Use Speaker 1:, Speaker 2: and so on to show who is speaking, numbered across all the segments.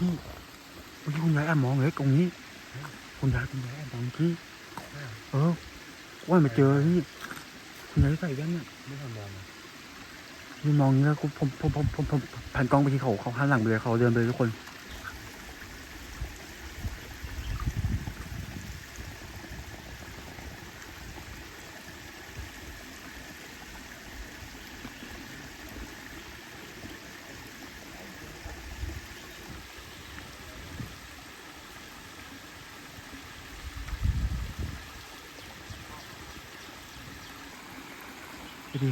Speaker 1: พี่พี่คุณยายแอบมองเลยตรงนี้คุณยายคุณยายแอบมองพี่เออว่ามาเจอพี่คุณยายใส่แว่นเนี่ย
Speaker 2: ไม่ทำมองนะ
Speaker 1: พี่มองอย่างนี้แล้วผมผมผมผมผมผ่านกล้องไปที่เขาเขาหันหลังไปเลยเขาเดินไปทุกคน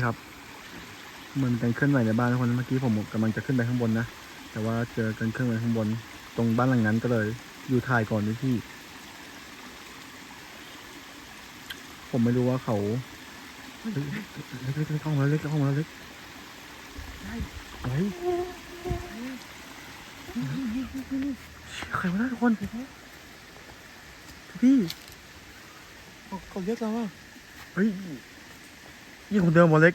Speaker 1: ครับ มันการเคลื่อนไหวในบ้านทุกคนเมื่อกี้ผมกำลังจะขึ้นไปข้างบนนะแต่ว่าเจอการเคลื่อนไหวข้างบน ตรงบ้านหลังนั้นก็เลยอยู่ถ่ายก่อนพี่พี่ผมไม่รู้ว่าเขาเล็กเล็กเล็กเล็กเข้ามาเล็กเข้ามาเล็กอะไรใครวะนะทุกคนพี่
Speaker 2: เขาเขาเรียกเราว่า
Speaker 1: เฮ้ย ยี่คนเดิมหมดเล็ก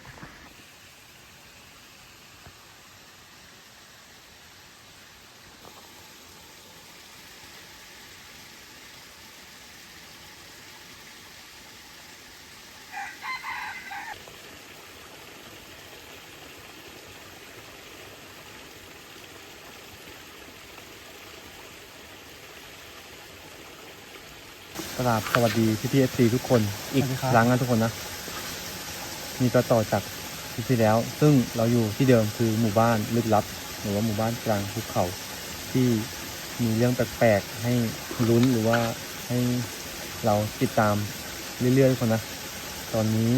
Speaker 1: กราบสวัสดีพี่พีเอฟซีทุกคนอีก
Speaker 2: สวัสดีครับ
Speaker 1: ครั้งนะทุกคนนะ นี่ก็ต่อจากที่ที่แล้ว ซึ่งเราอยู่ที่เดิมคือหมู่บ้านลึกลับ หรือว่าหมู่บ้านกลางภูเขาที่มีเรื่องแปลกๆให้ลุ้นหรือว่าให้เราติดตามเรื่อยๆทุกคนนะ ตอนนี้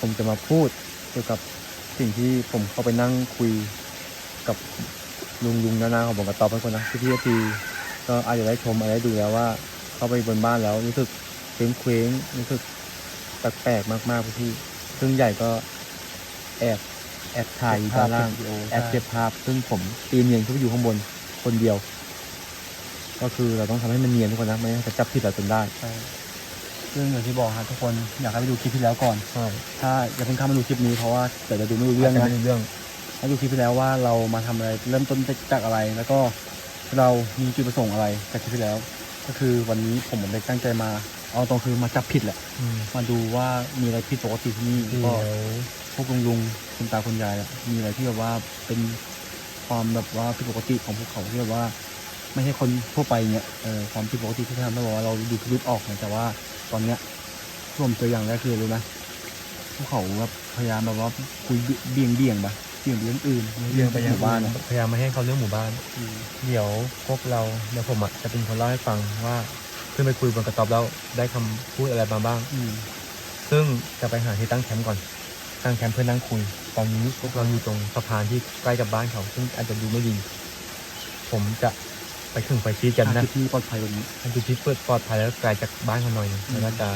Speaker 1: ผมจะมาพูดเกี่ยวกับสิ่งที่ผมเข้าไปนั่งคุยกับลุงลุงนานาของผมกับตอบทุกคนนะพี่พีเอฟซีก็อาจจะได้ชมอาจจะได้ดูแล้วว่า เข้าไปบนบ้านแล้วรู้สึกเคว้งเคว้งรู้สึกแปลกๆมากๆพี่ ซึ่งใหญ่ก็แอบแอบถ่ายอยู่ด้านล่างแอบเก็บภาพ ซึ่งผมปีนเนียนขึ้นไปอยู่ข้างบนคนเดียว ก็คือเราต้องทำให้มันเนียนทุกคนนะไม่งั้นจะจับผิดเราจนได้
Speaker 2: ใช่ซึ่งอย่างที่บอกครับทุกคนอยากให้ไปดูคลิปที่แล้วก่อน
Speaker 1: ใช่
Speaker 2: ถ้าอย่าเพิ่งเข้ามาดูคลิปนี้เพราะว่าเดี๋ยวจะดูไม่รู้เรื่องนะ
Speaker 1: ไม่รู้เรื่อง
Speaker 2: ให้ดูคลิปที่แล้วว่าเรามาทำอะไรเริ่มต้นจากอะไร แล้วก็เรามีจุดประสงค์อะไรจากคลิปที่แล้ว ก็คือวันนี้ผมเหมือนได้ตั้งใจมา เอาตรงคือมาจับผิดแหละ
Speaker 1: อืม
Speaker 2: มาดูว่ามีอะไรผิดปกติที่นี่
Speaker 1: เดี๋
Speaker 2: ก็
Speaker 1: ยว
Speaker 2: พวกลุงลุงคุณตาคุณยายอะมีอะไรที่แบบว่าเป็นความแบบว่าผิดปกติของพวกเขาที่แบบว่า ไม่ใช่คนทั่วไปเนี่ยเออความผิดปกติที่ทำให้บอกว่าเราดูพิรุษออกนะแต่ว่าตอนเนี้ยที่ผมเจออย่างแรกคือรู้ไหมพวกเขาแบบพยายามแบบว่าคุยเบี่ยงเบี่ยงๆปะเบี่ยงไปเรื่องอื่น
Speaker 1: เรื่องไป
Speaker 2: ห
Speaker 1: ยัง
Speaker 2: มู่บ้านอะ
Speaker 1: พยายามไม่ให้เขาเรื่องหมู่บ้าน
Speaker 2: อืม
Speaker 1: เดี๋ยวพวกเราเดี๋ยวผมอะจะเป็นคนเล่าให้ฟังว่า ขึ้นไปคุยบนกระต๊อบแล้วได้คำพูดอะไรมาบ้าง
Speaker 2: อืม
Speaker 1: ซึ่งจะไปหาที่ตั้งแคมป์ก่อน ตั้งแคมป์เพื่อนั่งคุย ตอนนี้พวกเราอยู่ตรงสะพานที่ใกล้กับบ้านเขา ซึ่งอาจจะดูไม่ดี ผมจะไปถึงไปชี้กัน
Speaker 2: หา
Speaker 1: นะ
Speaker 2: จุดที่ปลอดภัยกว่านี้
Speaker 1: ให้ดูที่เปิดปลอดภัยแล้วไกลจากบ้านเขาหน่อยหนึง
Speaker 2: อืม
Speaker 1: แล้วก็จะ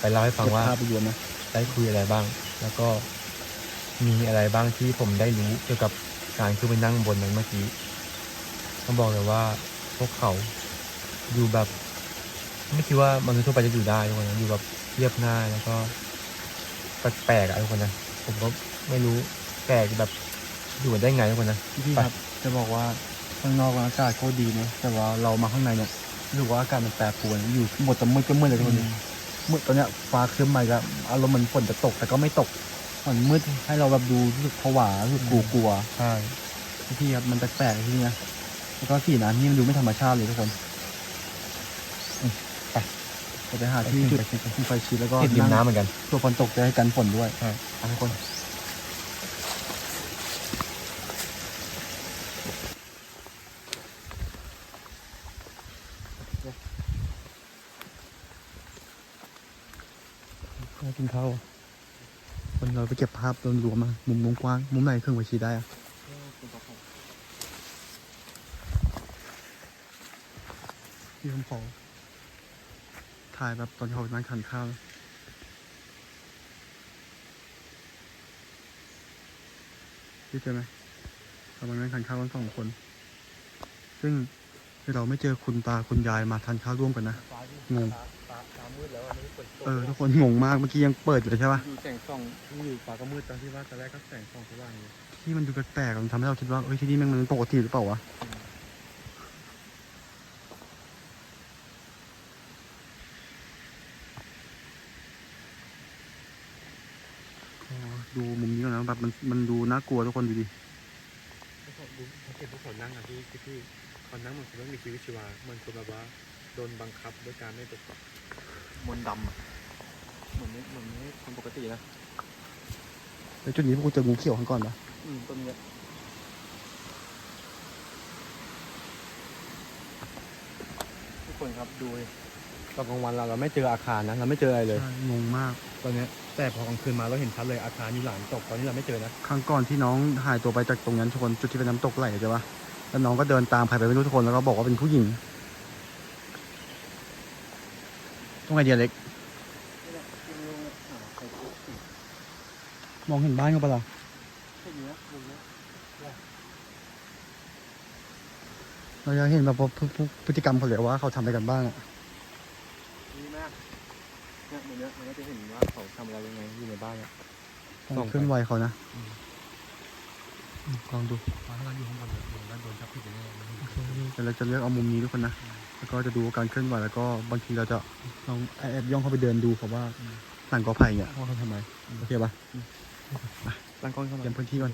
Speaker 1: ไปเล่าให้ฟัง
Speaker 2: เก็บ
Speaker 1: ว่า
Speaker 2: ภาพไปรวมนะ
Speaker 1: ได้คุยอะไรบ้าง แล้วก็มีอะไรบ้างที่ผมได้รู้เกี่ยวกับการขึ้นไปนั่งบนนั้นเมื่อกี้ต้องบอกเลยว่าพวกเขาอยู่แบบ ไม่คิดว่ามนุษย์ทั่วไปจะอยู่ได้ทุกคนนะอยู่แบบเรียบง่ายแล้วก็แปลกๆอะทุกคนนะผมก็ไม่รู้แปลกแบบอยู่กันได้ไงทุกคนนะ
Speaker 2: พี่
Speaker 1: ไป
Speaker 2: ครับจะบอกว่าข้างนอกอากาศโคตรดีนะแต่ว่าเรามาข้างในเนี่ยรู้สึกว่าอากาศมันแปรปรวนอยู่หมดจะมืดก็มืดเลยทุกคนมืดตอนเนี้ยฟ้าครึ้มมาแล้วอารมณ์เหมันฝนจะตกแต่ก็ไม่ตกมันมืดให้เราแบบดูรู้สึกผวารู้สึกกลัวกลัว
Speaker 1: ใช่
Speaker 2: ๆพี่ครับมันแปลกๆที่นี่นะแล้วก็สีน้ำนี่มันดูไม่ธรรมชาติเลยทุกคนอืมไป เราไปหาที่จุดที่ไฟชีแล้วก็
Speaker 1: ติดริม
Speaker 2: นั่ง
Speaker 1: น้ำเหมือนกัน
Speaker 2: ตัวฝนตกจะให้กันฝนด้วย
Speaker 1: ใช่
Speaker 2: ไปทุกคน
Speaker 1: มากินข้าวคนเราไปเก็บภาพรวมๆมา มุมมุมกว้าง มุมไหนเครื่องไฟชีได้อะพี่ผมขอ ถ่ายแบบตอนที่เขานั่งทานข้าวพี่เจอไหมกำลังนั่งทานข้าวกันสองคน ซึ่งเราไม่เจอคุณตาคุณยายมาทานข้าวร่วมกันนะ งง
Speaker 2: ตาม
Speaker 1: มืดแล้วอันนี้ฝนตก
Speaker 2: เออทุกคนงงมาก เมื่อกี้ยังเปิดอยู่เลยใช่ปะ
Speaker 1: อยู่แสงส่องอยู่ฟ้าก็มืดตอนที่ว่าตอนแรกก็แสงส่องสว่างอยู่
Speaker 2: ที่มันดูแปลกๆมันทำให้เราคิดว่าเอ้ยที่นี่แมันมันปกติหรือเปล่าวะอ๋อดูมุมนี้ก่อนนะแบบ มันมันดูน่ากลัวทุกคนดูดิ
Speaker 1: ถ้าเขาดูเขาเห็นพวกเขานั่งอะที่ที่ที่เขานั่งเหมือนคนไม่มีชีวิตชีวาเหมือนคนแบบว่าโดนบังคับด้วยการไม่ตกมนต์ดำอะเหมือนไม่เหมือนไม่คนปกตินะ
Speaker 2: แล้วจุดนี้พวกกูเจองูเขียวข้างก่อนปะ
Speaker 1: อืมต้นเนี้ยทุกคนครับดูดิ ตอนกลางวันเราเราไม่เจออาคารนะเราไม่เจออะไรเลย
Speaker 2: ใช่งงมาก
Speaker 1: ตอนเนี้ยแต่พอกลางคืนมาเราเห็นชัดเลยอาคารมีหลังตกตอนนี้เราไม่เจอนะ
Speaker 2: ครั้งก่อนที่น้องหายตัวไปจากตรงนั้นทุกคนจุดที่เป็นน้ำตกไหลใช่ปะแล้วน้องก็เดินตามใครไปไม่รู้ทุกคนแล้วก็บอกว่าเป็นผู้หญิงต้องไงเดียเล็ก มองเห็นบ้านเขาปะล่ะเราจะเห็นแบบว่าพฤพฤพฤติกรรมเขาเลยว่าเขาทำอะไรกันบ้างอะ
Speaker 1: นี่มาก เนี่ยมันเนี้ยมันก็จะเห็นว่าเขาทำอะไรยังไงอยู่ในบ้านอะ
Speaker 2: ต้องเคลื่อนไหวเขานะอืมลองดู
Speaker 1: ฟ้าเราอยู่ข้างบนเลยด้านบนชับผิดแน่มัน
Speaker 2: แต่เราจะเลือกเอามุมนี้ทุกคนนะแล้วก็จะดูการเคลื่อนไหวแล้วก็บางทีเราจะลองแอบย่องเข้าไปเดินดูเขาว่าหลังกอไผ่เนี่ยว่าเขาทำไมโอเคปะ
Speaker 1: ตั้งกล้องเข้า
Speaker 2: เตรี
Speaker 1: มาย
Speaker 2: มพื้นที่ก่อน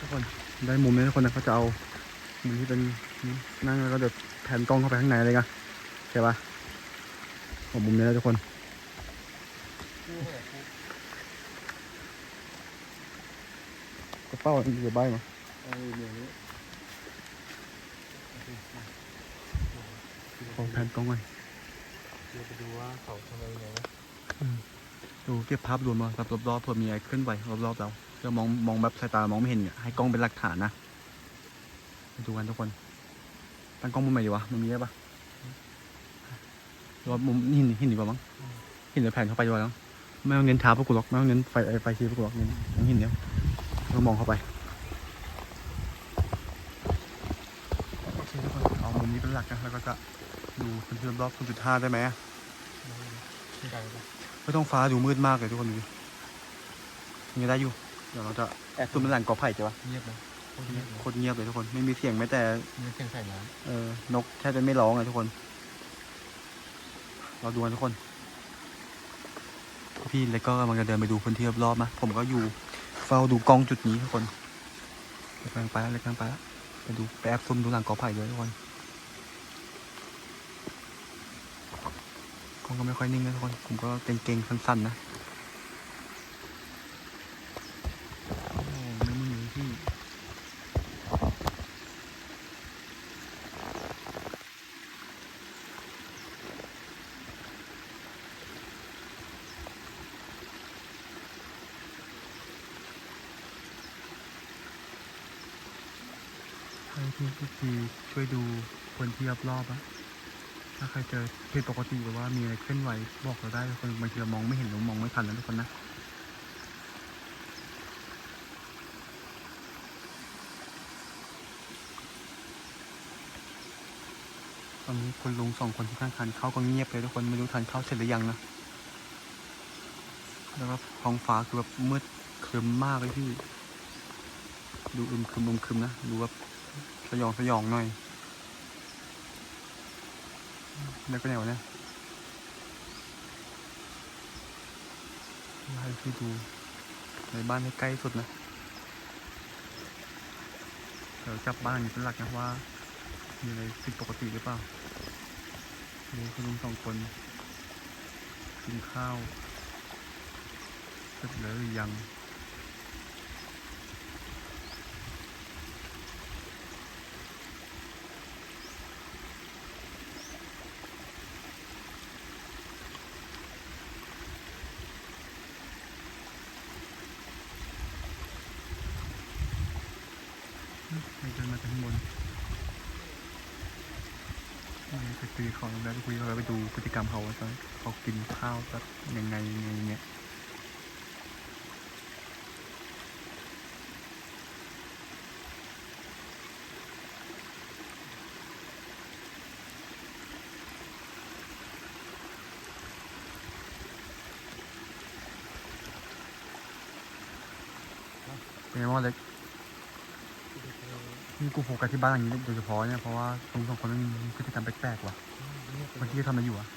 Speaker 2: ทุกคน ได้มุมนี้ทุกคนนะเขาจะเอามุมที่เป็นนั่งแล้วก็เดี๋ยวแผ่นกล้องเข้าไปข้างในเลยกันใช่ปะเอามุมนี้แล้วทุกคนกระเป๋าอันนี้จะใบมา
Speaker 1: เออเดี๋ยวนี้
Speaker 2: ขอแผ่นกล้องก่อน
Speaker 1: เดี๋ยวไปดูว่าเขาทำอะไรยังไงนะ
Speaker 2: ดูเก็บภาพรวมมาแบบรอบๆเผื่อมีอะไรเคลื่อนไหวรอบๆเรา เพื่อมองมองแบบสายตามองไม่เห็นเนี่ยให้กล้องเป็นหลักฐานนะมาดูกันทุกคน ตั้งกล้องมุมไหนดีวะ มันมีได้ปะหรือว่ามุมหินหินดีกว่ามั้งหินจะแผ่นเข้าไปดีกว่าเนาะไม่ต้องเน้นเท้าพวกกูหรอกไม่ต้องเน้นไฟไอ้ไฟชีพวกกูหรอกเน้นทั้งหินเนี้ยเรามองเข้าไปโอเคทุกคนเอามุมนี้เป็นหลักนะแล้วก็จะดูพื้นที่รอบๆจุดห้าได้ไหมอะ
Speaker 1: ไกลปะ
Speaker 2: ไม่ต้องฟ้าดูมืดมากเลยทุกคนดูดิยังไงได้อยู่ เดี๋ยวเราจะแอบซุ่มเป็นแหล่งกอไผ่ใช่ปะ
Speaker 1: เงียบนะโคตรเงียบเลย
Speaker 2: โคตรเงียบเลยทุกคนไม่มีเสียงแม้แต่
Speaker 1: มีเสียงใส่น้
Speaker 2: เออนกแทบจะไม่ร้องเลยทุกคน เราดูกันทุกคน พี่เล็กก็กำลังจะเดินไปดูพื้นที่รอบๆนะผมก็อยู่เฝ้าดูกล้องจุดนี้ทุกคนเล็กกำลังไปแล้วเล็กกำลังไปแล้วไปดูไปแอบซุ่มดูหลังกอไผ่ด้วยทุกคนกล้องก็ไม่ค่อยนิ่งนะทุกคน ผมก็เก่งๆสั้นๆนะ ที่รอบๆอะถ้าใครเจอผิดปกติหรือว่ามีอะไรเคลื่อนไหวบอกเราได้คนบางทีเรามองไม่เห็นหรือมองไม่ทันแล้วทุกคนนะตอนนี้คนลุงสองคนที่นั่งคันเขาก็เงียบเลยทุกคนไม่รู้ทันเข้าเสร็จหรือยังนะแล้วก็ท้องฟ้าคือแบบมืดครึมมากเลยพี่ ดูอึมครึมอึมครึมนะดูแบบสยองสยองหน่อย แล้วก็ไหนวะเนี่ยให้พี่ดูในบ้านให้ใกล้สุดนะเดี๋ยวจับบ้านเป็นหลักนะว่า มีอะไรผิดปกติหรือเปล่าดูคุณลุงสองคนกินข้าวเสร็จแล้วหรือยัง ให้เดินมาจากข้างบน ไปซื้อของแล้วไปคุยเขาแล้วไปดูพฤติกรรมเขาว่าเขากินข้าวแบบยังไงยังไงเนี้ยเป็นไงบ้างเล็ก นี่กูโฟกัสที่บ้านหลังนี้โดยเฉพาะเนี่ยเพราะว่าตรงสองคนมันมีพฤติกรรมแปลกๆว่ะเมื่อกี้ทำอะไรอยู่อะ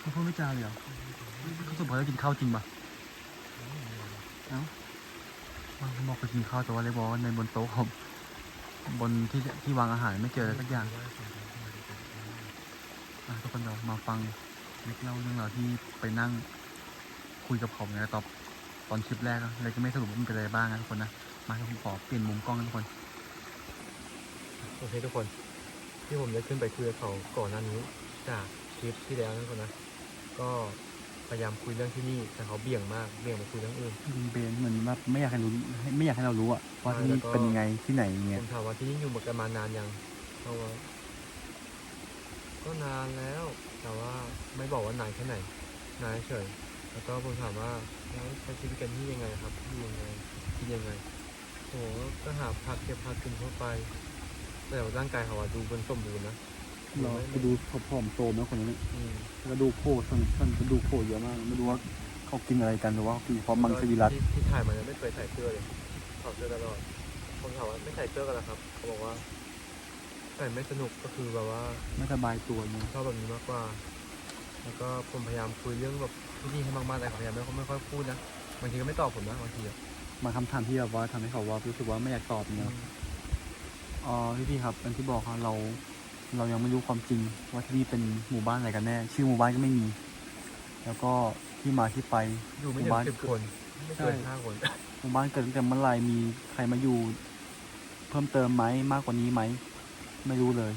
Speaker 2: เขาพูดไม่จาเลยเหรอเขาสมมติว่ากินข้าวจริงป่ะเอ้าว่าเขาบอกไปกินข้าวแต่ว่าเลยบอกว่าในบนโต๊ะเขาบนที่ที่วางอาหารไม่เจออะไรสักอย่างอะทุกคนเรามาฟังเล็กเล่าเรื่องราวที่ไปนั่งคุยกับผมในตอบต อนคลิปแรกอะเลยก็ไม่สรุปว่ามันเป็นอะไรบ้างนะทุกคนนะ มาผมขอเปลี่ยนมุมกล้องนะทุกคน
Speaker 1: โอเคทุกคน ที่ผมได้ขึ้นไปคุยกับเขาก่อนหน้านี้จากคลิปที่แล้วนะทุกคนนะ ก็พยายามคุยเรื่องที่นี่แต่เขาเบี่ยงมากเบี่ยงมาคุยเรื่องอื่น
Speaker 2: ลุงเบนเหมือนแบบไม่อยากให้รู้ไม่อยากให้เรารู้อะว่าที่นี่
Speaker 1: แล้วก็
Speaker 2: เป็นยังไงที่ไหน
Speaker 1: ผ
Speaker 2: เงี้ย
Speaker 1: มถามว่าที่นี่อยู่กันมานานยังเขาว่าก็นานแล้ว แต่ว่าไม่บอกว่านานแค่ไหนนานเฉยแล้วก็ผมถามว่า แล้วใช้ชีวิตกันที่ยังไงครับอยู่ยังไงกินยังไงโหก็หาผักเก็บผักกินทั่วไป แต่ว่าร่างกายเขาอะดูมันสมบูรณ์นะ
Speaker 2: เราไปดูผอมๆโซมนะคนนี้
Speaker 1: อืม
Speaker 2: กระดูกโผล่สั้นๆกระดูกโผล่เยอะมากไม่รู้ว่าเขากินอะไรกันหรือว่ากินเพราะมังสวิรัต
Speaker 1: ที่ที่ถ่ายมาเนี่ยไม่เคยใส่เสื้อเลยถอดเสื้อตลอดผมถามว่าไม่ใส่เสื้อกันเหรอครับ เขาบอกว่าใส่ไม่สนุกก็คือแบบว่า
Speaker 2: ไม่สบายตัวเนี่ย
Speaker 1: ชอบแบบนี้มากกว่า แล้วก็ผมพยายามคุยเรื่องแบบ ที่นี่ให้มากๆแต่เขาพยายามไม่ไม่ค่อยพูดนะบางทีก็ไม่ตอบผมนะบางทีอะ
Speaker 2: มาคำถามที่แบบว่าทำให้เขาว่ารู้สึกว่าไม่อยากตอบเนี่ยอ๋อพี่พี่ครับเป็นที่บอกครับเราเรายังไม่รู้ความจริงว่าที่นี่เป็นหมู่บ้านอะไรกันแน่ ชื่อหมู่บ้านก็ไม่มี แล้วก็ที่มาที่ไป
Speaker 1: อยู่ไม่
Speaker 2: ห
Speaker 1: ถึ
Speaker 2: มู่
Speaker 1: ง
Speaker 2: บ้าน
Speaker 1: สิบคนไม่เกิน
Speaker 2: ใช่
Speaker 1: ห้าคน
Speaker 2: หมู่บ้านเกิดตั้งแต่เมื่อไหร่มีใครมาอยู่ เพิ่มเติมไหมมากกว่านี้ไหมไม่รู้เลย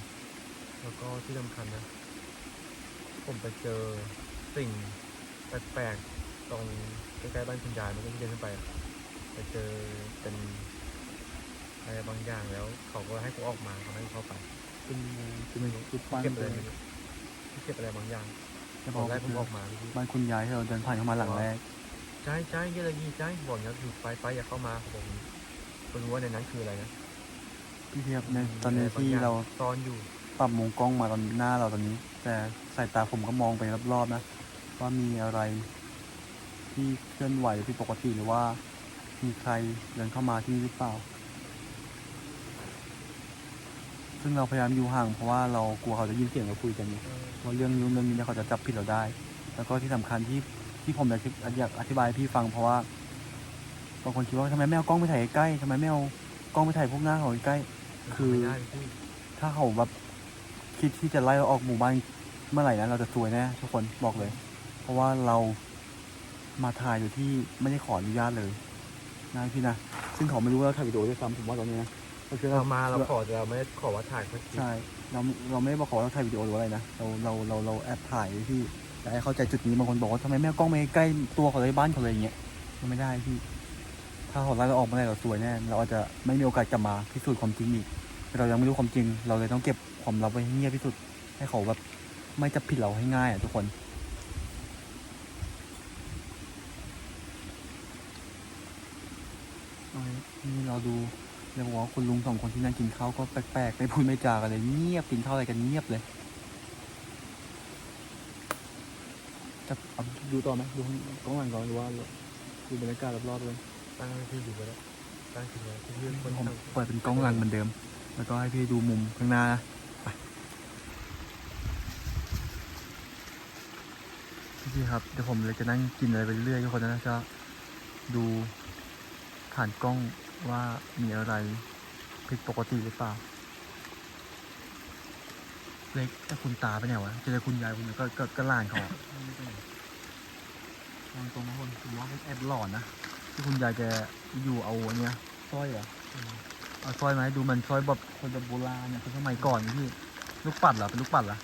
Speaker 1: แล้วก็ที่สำคัญนะ ผมไปเจอสิ่ง แปลกๆตรงใกล้ๆบ้านคุณยายเมื่อกี้ที่เดินขึ้นไปอะไปเจอเป็นอะไรบางอย่างแล้วเขาก็ให้กูออกมาเขาไม่ให้เข้าไป
Speaker 2: เป็นเป็นรูปปั้น
Speaker 1: เก็บอะ
Speaker 2: เล
Speaker 1: ไร
Speaker 2: ย
Speaker 1: ไม่รู้เก็บอะไรบางอย่าง
Speaker 2: จะ
Speaker 1: ต
Speaker 2: บ
Speaker 1: อ
Speaker 2: อนก
Speaker 1: แรกผมอ
Speaker 2: ว่า
Speaker 1: อกมาพี่
Speaker 2: บ้านคุณยายที่เราเดินผ่านเข้ามาหลังแรก
Speaker 1: ใช่ใช่เยอะเลยใช่บอกอย่างนี้ไปไปอย่าเข้ามาเขาบอกอย่างนี้คนรู้ว่าในนั้นคืออะไรนะ
Speaker 2: พี่เทียบในตอนนี้ที่เรา
Speaker 1: ซ่อนอยู่
Speaker 2: ปรับมุมกล้องมาตอนหน้าเราตอนนี้ แต่สายตาผมก็มองไปรอบๆนะ ว่ามีอะไรที่เคลื่อนไหวผิดปกติหรือว่ามีใครเดินเข้ามาที่นี่หรือเปล่า ซึ่งเราพยายามอยู่ห่างเพราะว่าเรากลัวเขาจะยินเสียงเราคุยกันอยู่ว่าเรื่องนู้นเรื่องนี้เนี่ยเขาจะจับผิดเราได้ แล้วก็ที่สำคัญที่ที่ผมอยากอยากอธิบายให้พี่ฟังเพราะว่าบางคนคิดว่าทำไมไม่เอากล้องไปถ่ายใกล้ๆทำไมไม่เอากล้องไปถ่ายพวกหน้าเขาใกล้ๆคือ
Speaker 1: ไม่ได้พี่
Speaker 2: ถ้าเขาแบบคิดที่จะไล่เราออกหมู่บ้านเมื่อไหร่นะเราจะซวยแน่ทุกคนบอกเลย เพราะว่าเรามาถ่ายอยู่ที่ไม่ได้ขออนุญาตเลยนะพี่นะ ซึ่งเขาไม่รู้ว่าเราถ่ายวิดีโอด้วยซ้ำผมว่าตอนนี้นะก็คือ
Speaker 1: เรามาเราขอแต่เราไม่ได้ขอว่าถ่ายเพื่อคลิป
Speaker 2: ใช่เราเราไม่ได้บอกเขาว่าเราถ่ายวิดีโอหรืออะไรนะเราเราเราเราแอบถ่ายที่แต่ให้เข้าใจจุดนี้บางคนบอกว่าทำไมไม่เอากล้องไปใกล้ตัวเขาเลยบ้านเขาเลยอย่างเงี้ยมันไม่ได้พี่ถ้าเขาไล่เราออกมาได้เราซวยแน่เราอาจจะไม่มีโอกาสกลับมาพิสูจน์ความจริงอีกแต่เรายังไม่รู้ความจริง เราเลยต้องเก็บความลับไว้ให้เงียบที่สุด ให้เขาแบบไม่จับผิดเราให้ง่ายอะทุกคนเอา นี่เราดูเรียกว่าคุณลุงสองคนที่นั่งกินข้าวก็แปลกๆไม่พูดไม่จากันเลยเงียบกินข้าวอะไรกันเงียบเลยจะเอาดูต่อไหมดูกล้องหลังก่อนหรือว่าดูบรรยากาศรอบๆเลย
Speaker 1: ตั้งให้พี่ดูไปแล้วตั้งทิ้งไว้เพื่อนคน
Speaker 2: ผมเปิดเป็นกล้องหลังเหมือนเดิม แล้วก็ให้พี่ดูมุมข้างหน้านะไปพี่ครับเดี๋ยวผมเลยจะนั่งกินอะไรไปเรื่อยๆทุกคนนะจะดู ผ่านกล้องว่ามีอะไรผิดปกติหรือเปล่า เล็กแต่คุณตาไปไหนวะเจอคุณยายคุณก็ก็ก็หลานเขาอะมองตรงนะคนผมว่าผมแอบหลอนนะที่คุณยายแกอยู่เอาอันเนี้ยสร้อยเหรอเอาสร้อยไหมาให้ดูมันสร้อยแบบคนแบบโบราณเนี่ยคนสมัยก่อนนี่พี่ลูกปัดเหรอเป็นลูกปัดเหรอ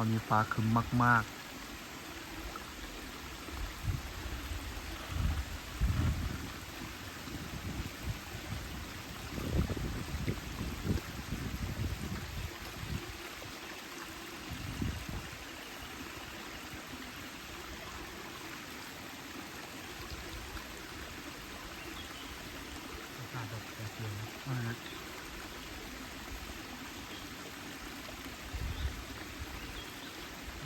Speaker 2: ตอนนี้ฟ้าครึมมาก ๆ
Speaker 1: อากาศแบบแปรเปลี่ยนนะ
Speaker 2: อ่า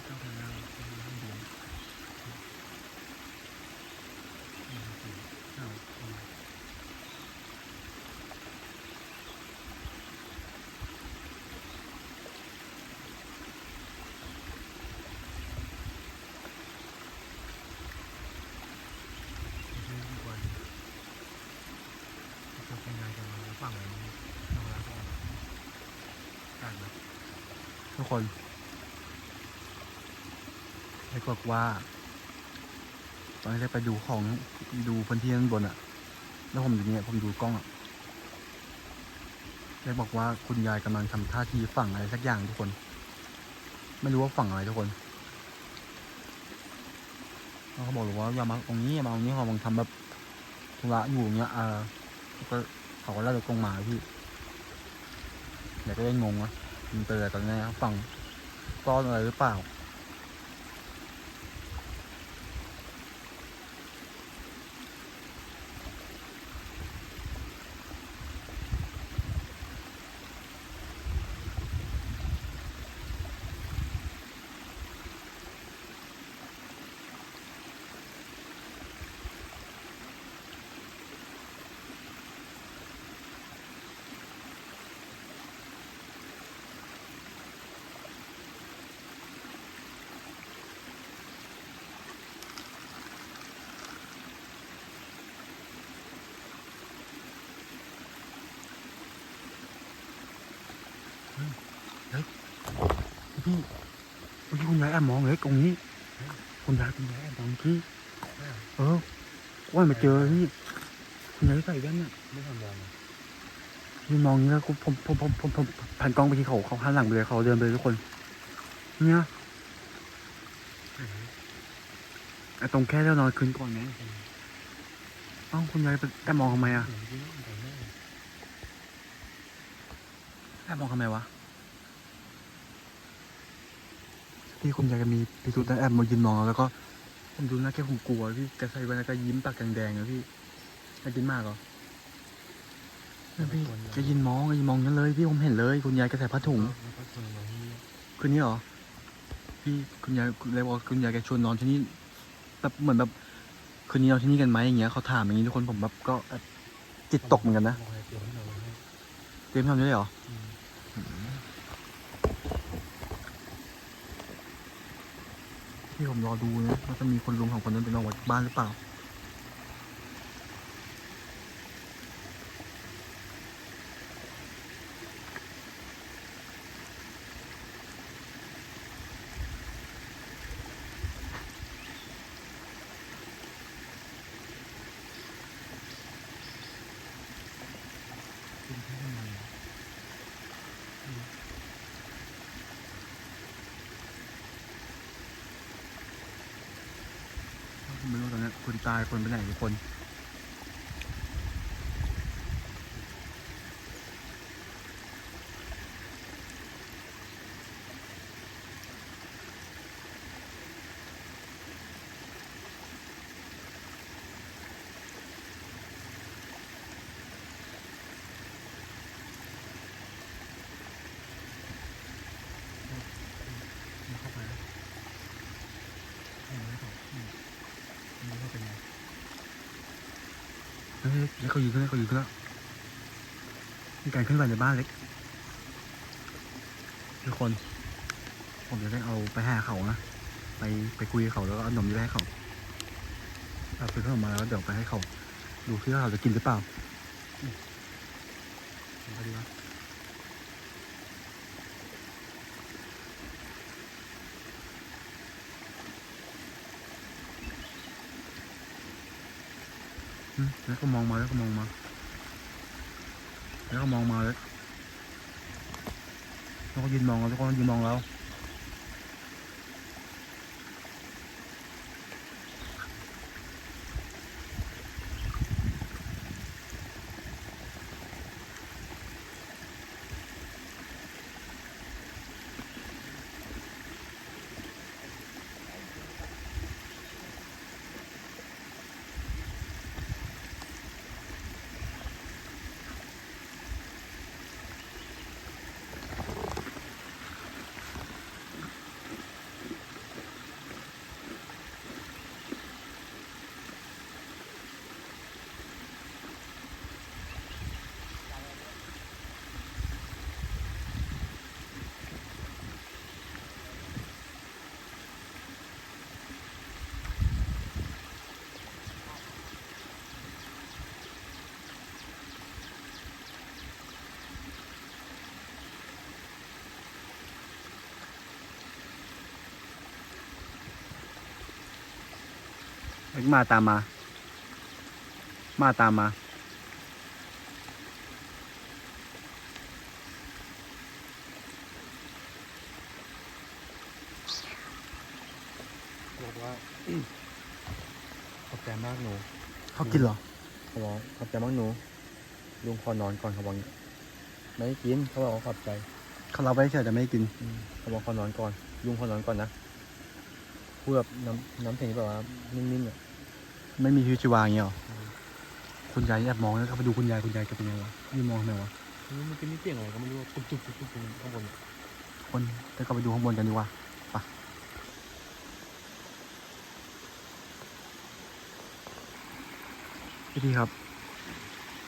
Speaker 2: เจ้าพนักงานเป็นห้องเรียนเอาเอา
Speaker 1: ไม่ใช่ทุกวันจะเป็นไงกันมาฝั่งอะไรนี้เอาละก่อนกันนะ
Speaker 2: ทุกคนให้บอกว่า ตอนนี้ได้ไปดูของดูพื้นที่ข้างบนอะแล้วผมอยู่เนี่ยผมดูกล้องอะได้บอกว่าคุณยายกำลังทำท่าทีฝั่งอะไรสักอย่างทุกคน ไม่รู้ว่าฝั่งอะไรทุกคนแล้วเขาบอกเลยว่าอย่ามาตรงนี้อย่ามาตรงนี้เขากำลังทำแบบธุระอยู่อย่างเงี้ยเออล้วก็เขาก็ไล่รถตรงมาพี่เดี๋ยวก็ได้งงว่า มันเป็นอะไรกันแน่ฝั่งซ้อนอะไรหรือเปล่า พี่พี่คุณยายแอบมองเลยตรงนี้คุณยายคุณยายแอบมองที่เออว่ามาเจอนี่คุณยายใส่แว่นน่ะ
Speaker 1: ไม่ทำงานน
Speaker 2: พี่มองอย่างนี้แล้วผมผมผมผมผมผ่านกล้องไปที่เขาเขาหันหลังไปเลยเขาเดินไปทุกคน เนี่ยไอ้ตรงแค่เรานอนคืนก่อนไงเอ้าคุณยายไปแอบมองทำไมอะ
Speaker 1: แต่แม่
Speaker 2: แอบมองทำไมวะ ที่คุณยายแกมีพิรุธแล้วแอบมายืนมองเราแล้วก็ผมดูหน้าแค่ผมกลัวพี่แกใส่แว่นแล้วก็ยิ้มปากแดงๆนะพี่แกกินมากเหรอเนี่ยพี่แกยินมองแกยินมองนั้นเลยพี่ผมเห็นเลย คุณยายแกใส่ผ้าถุง
Speaker 1: แล้วก็ชวนมาที่
Speaker 2: คืนนี้เหรอพี่คุณยายคุณเลยบอกว่าคุณยายแกชวนนอนที่นี่แบบเหมือนแบบคืนนี้นอนที่นี่กันไหมอย่างเงี้ยเขาถามอย่างนี้ทุกคนผมแบบก็แอบจิตตกเหมือนกันนะ
Speaker 1: บอกให้เตรียมให้เราไว้ให้
Speaker 2: เตรียมทำได้เลยเหรอ
Speaker 1: อืม
Speaker 2: ที่ผมรอดูนะว่าจะมีคนลุงของคนนั้นไปนออกมาจากบ้านหรือเปล่า
Speaker 1: กินแค่ทำไมอะ
Speaker 2: ผมไม่รู้ตอนนี้คนตายคนไปไหนทุกคน เล็กเขายืนขึ้นแล้วเขายืนขึ้นแล้วมีการเคลื่อนไหวในบ้านเล็กทุกคน ผมจะได้เอาไปหาเขานะไปไปคุยกับเขาแล้วก็เอาขนมนี้ไปให้เขาเอาซื้อขนมมาแล้วเดี๋ยวไปให้เขาดูซิว่าเขาจะกินหรือเปล่าอืมาดีวะ แล้วก็มองมาแล้วก็มองมา แล้วก็มองมาเลยแล้วก็ยืนมองเราแล้วก็ยืนมองเรา กมาตามมา มาตามมา
Speaker 1: บอกว่าขอบใจมากหนู
Speaker 2: เขากินเหรอ
Speaker 1: เขาบอกขอบใจมากหนูลุงขอนอนก่อนเขาบอกอย่างนี้ไม่ให้กินเขาบอกว่าขอบใจ
Speaker 2: เขาเราไปเฉยแต่ไม่ให้กิน
Speaker 1: อืมเขาบอกขอนอนก่อน ลุงขอนอนก่อนนะพูดแบบน้ำน้ำเสียงที่แบบว่านิ่มๆอะ
Speaker 2: ไม่มีชีวิตชีวาอย่างเงี้ยหรอคุณยายแอบมองแล้วเขาไปดูคุณยายคุณยายจะเป็นยังไงวะยืนมองทำไมวะ
Speaker 1: มันเป็นนิเสียงอะไรก็ไม่รู้ตุ๊บตุ๊บตุ๊บตุ๊บข้างบน
Speaker 2: คนเดี๋ยวก็ไปดูข้างบนกันดีกว่าไปพี่ทีครับ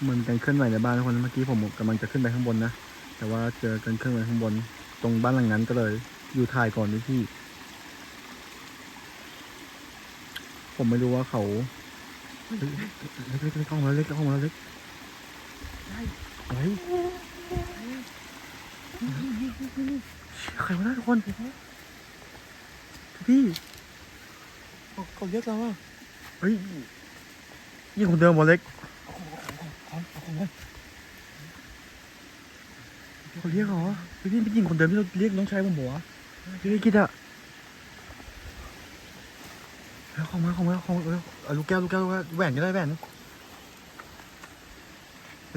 Speaker 2: มือนกันเคลื่อนไหวในบ้านทุกคนเมื่อกี้ผมกำลังจะขึ้นไปข้างบนนะแต่ว่าเจอกันเคลื่อนไหวข้างบน ตรงบ้านหลังนั้นก็เลย อยู่ถ่ายก่อนด้วยพี่ ผมไม่รู้ว่าเขา เล็กเล็กเล็กเล็กเข้ามาแล้วเล็กเข้ามาแล้วเล็กอะไรใครวะนะทุกคนพี่
Speaker 1: เขาเรียกเราอะ
Speaker 2: เฮ้ยยิ่งคนเดิมมดเล็ก
Speaker 1: ขอ
Speaker 2: เขาเรียกเหรอพี่พี่ยิงคนเดิมที่เราเรียกน้องชายผมหัวพี่ได้คิดอะ แล้วของมาของมาของเอาเอาลูกแก้วลูกแก้วลูกแก้วแหวนก็ได้แหวน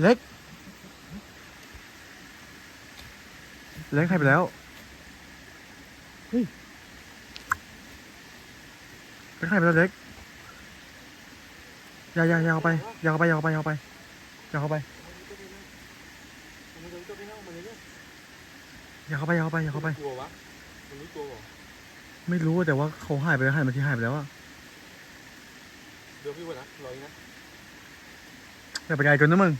Speaker 2: เล็ก เล็กใครไปแล้วเฮ้ยเล็กใครไปแล้วเล็กอย่าอย่าอย่าเอาไปอย่าเอาไปอย่าเอาไปอย่าเอาไปอย่าเอาไปอย่าเข้าไปอย่าเข้าไปอย่าเข้าไป
Speaker 1: กลัววะมันรู้ตัวเหรอ
Speaker 2: ไม่รู้แต่ว่าเขาหายไปแล้วหายมาที่หายไปแล้วอะ
Speaker 1: เดี๋ยวพี่วะนะรออีกนะ
Speaker 2: อย่าไปไกลเกินนะมึง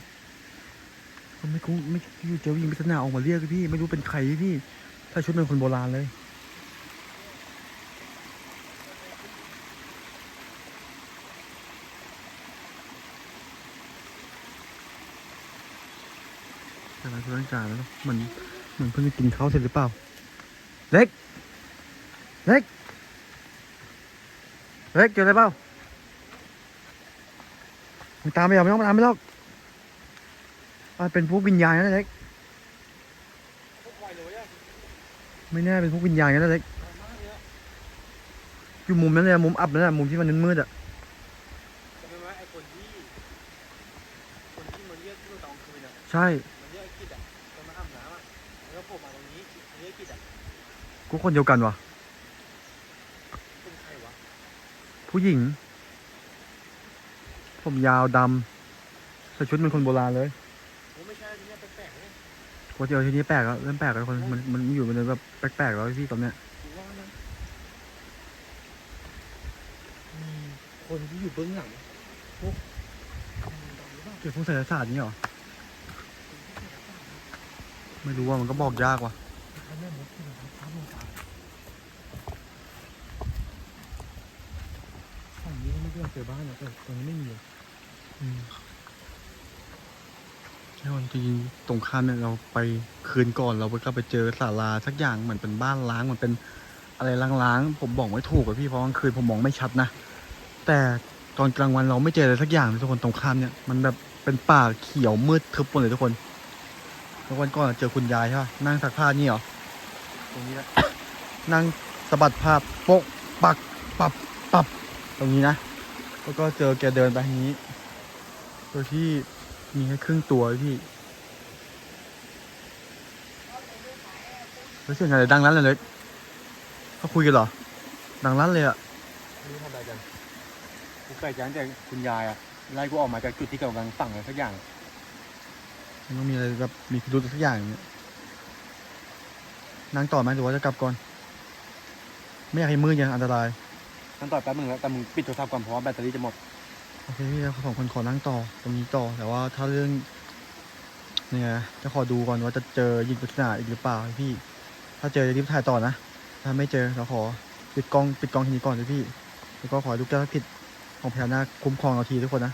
Speaker 2: มันไม่กูไม่อยู่เจอวิ่งปริศนาออกมาเรียกพี่ ไม่รู้เป็นใครพี่ ถ้าชุดเป็นคนโบราณเลยอะไรกูร่างกายแล้วมันเหมือนเพิ่งจะกินข้าวเสร็จหรือเปล่า เล็ก เล็ก เล็กเจออะไรเปล่าง ตามไปหรอกไม่ต้องตามไปหรอกมันเป็นพวกวิญญาณนะเล็ก
Speaker 1: ไวเลยอะ
Speaker 2: ไม่แน่เป็นพวกวิญญาณนะเล็ก
Speaker 1: มากเลยอะ
Speaker 2: อยู่มุมนั้นเลยอะมุมอับนั่นแหละมุมที่มันมืดๆอะ
Speaker 1: จำได้ไหมไอ้คนที่คนที่มันเรียกที่เราตอนคืนอะ
Speaker 2: ใช่
Speaker 1: มันเรียกไอ้กิดอะมันมาอาบน้ำอะมันก็โผล่มาตรงนี้มันเรียกไอ้กิดอะ
Speaker 2: กูคนเดียวกันวะ
Speaker 1: เป็นใครวะ
Speaker 2: ผู้หญิง ผมยาวดำใส่ชุดเป็นคนโบราณเลย
Speaker 1: ผมไม่ใช่ที่นี่แปลกๆเลย
Speaker 2: กูเจอที่นี่แปลกแล้วเริ่มแปลกแล้วคนมันมันอยู่ในแบบแปลกๆแล้วพี่ตอนเนี้ย
Speaker 1: กูว่านะมีคนที่อยู่เบื้องหลังพวกดำๆหรือเป
Speaker 2: เกี่ยวกับพวกไสยศาสตร์นี่เหรอ ไม่รู้ว่ามันก็บอกยากว่ะ
Speaker 1: ท่านแม่มดที่นะครับพระหลวงตาฝั่งนี้ก็ไม่ได้เจอบ้านนะแต่ตรงนี้ไม่มีเลย
Speaker 2: อืม ใช่วันจริงตรงข้ามเนี่ยเราไปคืนก่อนเราก็ไปเจอศาลาสักอย่างเหมือนเป็นบ้านล้างเหมือนเป็นอะไรล้างๆผมบอกไม่ถูกอะพี่เพราะกลางคืนผมมองไม่ชัดนะแต่ตอนกลางวันเราไม่เจออะไรสักอย่างเลยทุกคนตรงข้ามเนี่ยมันแบบเป็นป่าเขียวมืดทึบหมดเลยทุกคนแล้ววันก่อนเจอคุณยายใช่ปะนั่งสักผ้านี่เหรอ
Speaker 1: ตรงนี้แหละ
Speaker 2: นั่งสะบัดภาโป๊กปักปับปับตรงนี้นะแล้วก็เจอแกเดินไปทางนี้ โดยที่มีแค่ครึ่งตัวพี่แล้วเสียงอะไรดังนั้นเลยเล็กเขาคุยกันเหรอ ดังนั้นเลยอะ
Speaker 1: ไม่รู้ทำอะไรกันกูแปลกใจตั้งแต่คุณยายอะไล่กูออกมาจากจุดที่กำลังสั่งอะไรสักอย่าง
Speaker 2: มันต้องมีอะไรแบบมีพิรุธสักอย่างอย่างเงี้ยนั่งต่อไหมหรือว่าจะกลับก่อน ไม่อยากให้มืดยังอันตราย
Speaker 1: นั่นต่อแป๊บนึงแล้วแต่มึงปิดโทรศัพท์ก่อนเพราะว่าแบตเตอรี่จะหมด
Speaker 2: โอเคพี่เราสองคนขอนั่งต่อตรงนี้ต่อแต่ว่าถ้าเรื่องเนี่ยจะขอดูก่อนว่าจะเจอยิงปริศนาอีกหรือเปล่าพี่ ถ้าเจอจะรีบถ่ายต่อนะ ถ้าไม่เจอเราขอปิดกล้องปิดกล้องทีนี้ก่อนเลยพี่ แล้วก็ขอให้ลูกเจ้าผิดของพญานาคคุ้มครองเราทีทุกคนนะ